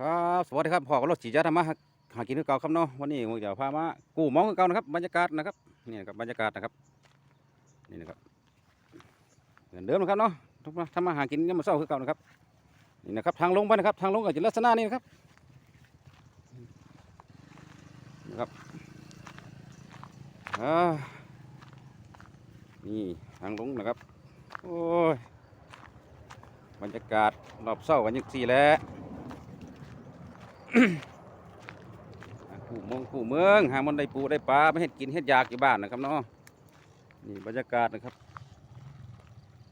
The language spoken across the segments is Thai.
ครับสวัสดีครับพ่อกับรถสีจ้าธรรมะหากินคือเก่าครับเนาะวันนี้ผมจะพามากู้มองคือเก่านะครับบรรยากาศนะครับนี่นะครับบรรยากาศนะครับนี่นะครับเหมือนเดิมนะครับเนาะทุกทำมาหากินยังมาเศร้าคือเก่านะครับนี่นะครับทางลงไปนะครับทางลงก็จะลักษณะนี้นะครับนะครับนี่ทางลงนะครับโอ้ยบรรยากาศรอบเศร้ากันยังสี่แล้ว ขู่มองขู่เมือง หามันได้ปูได้ปลาไม่เห็ดกินเห็ดยากอยู่บ้านนะครับเนาะนี่บรรยากาศนะครับ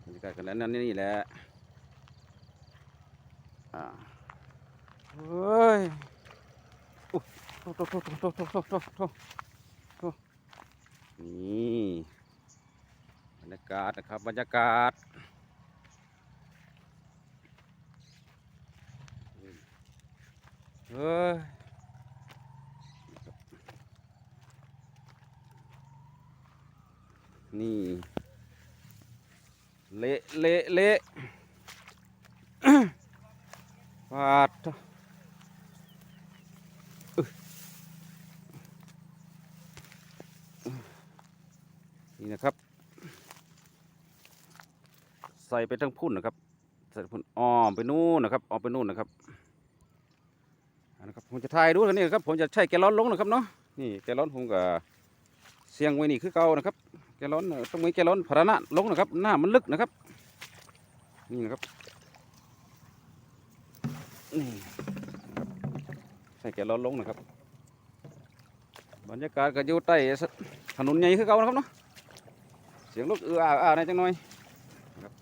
บรรยากาศกันแล้วนั่นนี่แหละอ่าเฮ้ยโอ้โหโตโตโตโตโตโโตนี่บรรยากาศนะครับบรรยากาศ เฮ้ยนี่เละเละเละปาดนี่นะครับ ใส่ไปทั้งพุ่นนะครับ ใส่พุ่นอ้อมไปนู่นนะครับอ้อมไปนู่นนะครับ นะครับผมจะถ่ายดูกันนี่ครับผมจะใช้แกลลอนลงนะครับเนาะนี่แกลลอนผมก็เสียงไว้นี่คือเก่านะครับ แกลลอนต้องมีแกลลอนพาระลงนะครับ หน้ามันลึกนะครับนี่นะครับนี่ใส่แกลลอนลงนะครับ บรรยากาศก็อยู่ใต้ถนนใหญ่คือเก่านะครับเนาะเสียงรถเอืออาอาในจังหน่อยนะครับ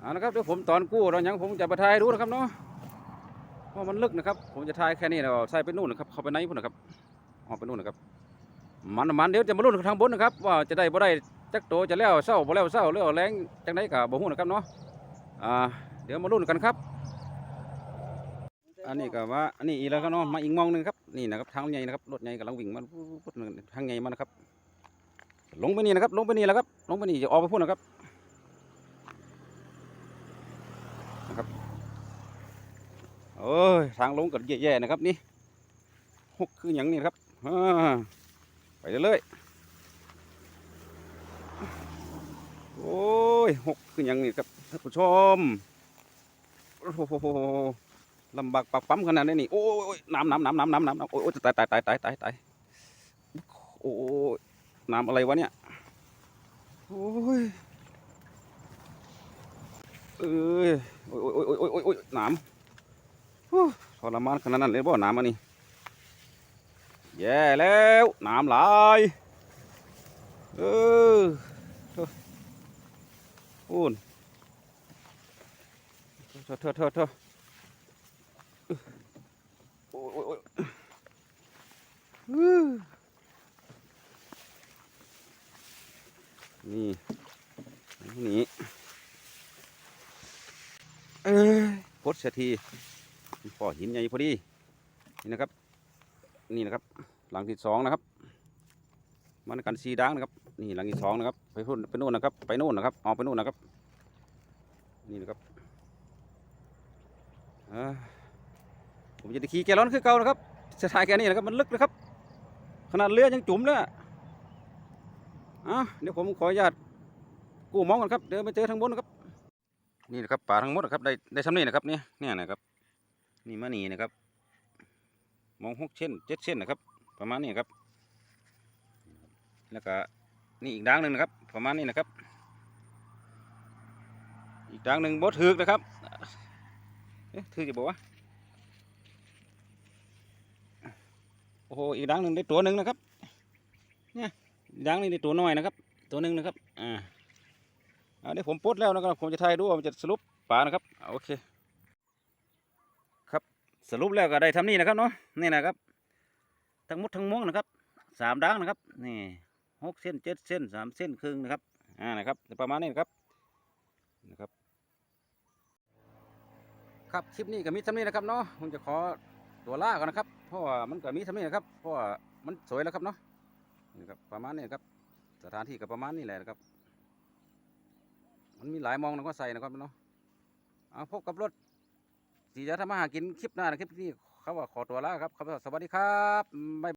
เอาละครับเดี๋ยวผมตอนกู้เรายังผมจะไปถ่ายดูนะครับเนาะ ราะมันลึกนะครับ ผมจะถ่ายแค่นี้แล้วใส่ไปนู่นนะครับเข้าไปในพุ่นนะครับออกไปนู่นนะครับ มันมันเดี๋ยวจะมาลุ้นกันทางบนนะครับ ว่าจะได้บ่ได้จักโตจะแล้วเศร้าบ่แล้วเศร้าหรือว่าแรงจังไดก็บ่ฮู้นะครับเนาะอ่าเดี๋ยวมาลุ้นกันครับ อันนี้ก็ว่าอันนี้อีแล้วครับเนาะมาอีกมองหนึงครับนี่นะครับทางใหญ่นะครับรถใหญ่กำลังวิ่งมาทางใหญ่มานะครับ ลงไปนี่นะครับ ลงไปนี่แหละครับลงไปนี่จะออกไปพุ่นนะครับ อ้ยทางลงก็แย่ๆนะครับนี่หกคืออย่างนี้ครับอไปเรื่อยๆโอ้ยหกคืออย่างนี้ครับท่านผู้ชมโอ้โหลำบากปากปั๊มขนาดนี้นี่โอ้ยน้ำน้ำน้ำน้ำน้ำน้ำโอ้ยตายตายตายตายตายตายโอ้ยน้ำอะไรวะเนี่ยโอ้ยเอ้ยโอ้ยโอ้ยโอ้ยโอ้ยโอ้ยน้ำ ทรมานขนาดนั้นเลยบ่น้ำอันนี้แย่แล้วน้ำไหลายเออเถอะพูนเถอะเถอะเถอะเถอะโอ้ยโอ้ยโอ้ยนี่นี่เอ้ยพดเสียที พ่อหินใหญ่พอดีนี่นะครับ นี่นะครับ หลังที่สองนะครับ มันกันสีดังนะครับ นี่หลังที่สองนะครับ ไปพุ่นไปนู่นนะครับ ไปนู่นนะครับออกไปนู่นนะครับ นี่นะครับอ่าผมจะขี่แกลลอนคือเก่านะครับจะถ่ายแค่นี้นะครับมันลึกนะครับ ขนาดเรือยังจุ่มเลยอะอะเดี๋ยวผมขออนุญาตกู้มองกันครับเดี๋ยวไปเจอทางบนนะครับ นี่นะครับป่าทั้งหมดนะครับได้ได้ซ้ำนี่นะครับเนี่ยเนี่ยนะครับ นี่มานีนะครับ มองหกเส้นเจ็ดเส้นนะครับ ประมาณนี้ครับ แล้วก็นี่อีกด่างหนึ่งนะครับ ประมาณนี้นะครับ อีกด่างหนึ่งบดถือกนะครับเอ๊ะถือจะบอกว่าโอ้โหอีกด่างหนึ่งได้ตัวหนึ่งนะครับเนี่ยด่างนี้ได้ตัวน้อยนะครับ ตัวหนึ่งนะครับอ่าอาเดี๋ยวผมปดแล้วนะครับผมจะถ่ายดูว่ามันจะสรุปป่านะครับโอเค สรุปแล้วก็ได้ทำนี่นะครับเนาะนี่นะครับ ทั้งหมดทั้งม้วงนะครับสามดังนะครับนี่หกเส้นเจ็ดเส้นสามเส้นครึ่งนะครับอ่านะครับประมาณนี้นะครับนะครับ ครับคลิปนี้ก็มีทำนี่นะครับเนาะผมจะขอตัวล่าก่อนนะครับ เพราะว่ามันก็มีทำนี่นะครับ เพราะว่ามันสวยแล้วครับเนาะนี่ครับประมาณนี้นะครับ สถานที่ก็ประมาณนี้แหละนะครับ มันมีหลายมองนะก็ใส่นะครับเนาะเอาพบกับรถ ที่จะทำมาหากินคลิปหน้านะคลิปนี้เขาว่าขอตัวแล้วครับครับสวัสดีครับบ๊าย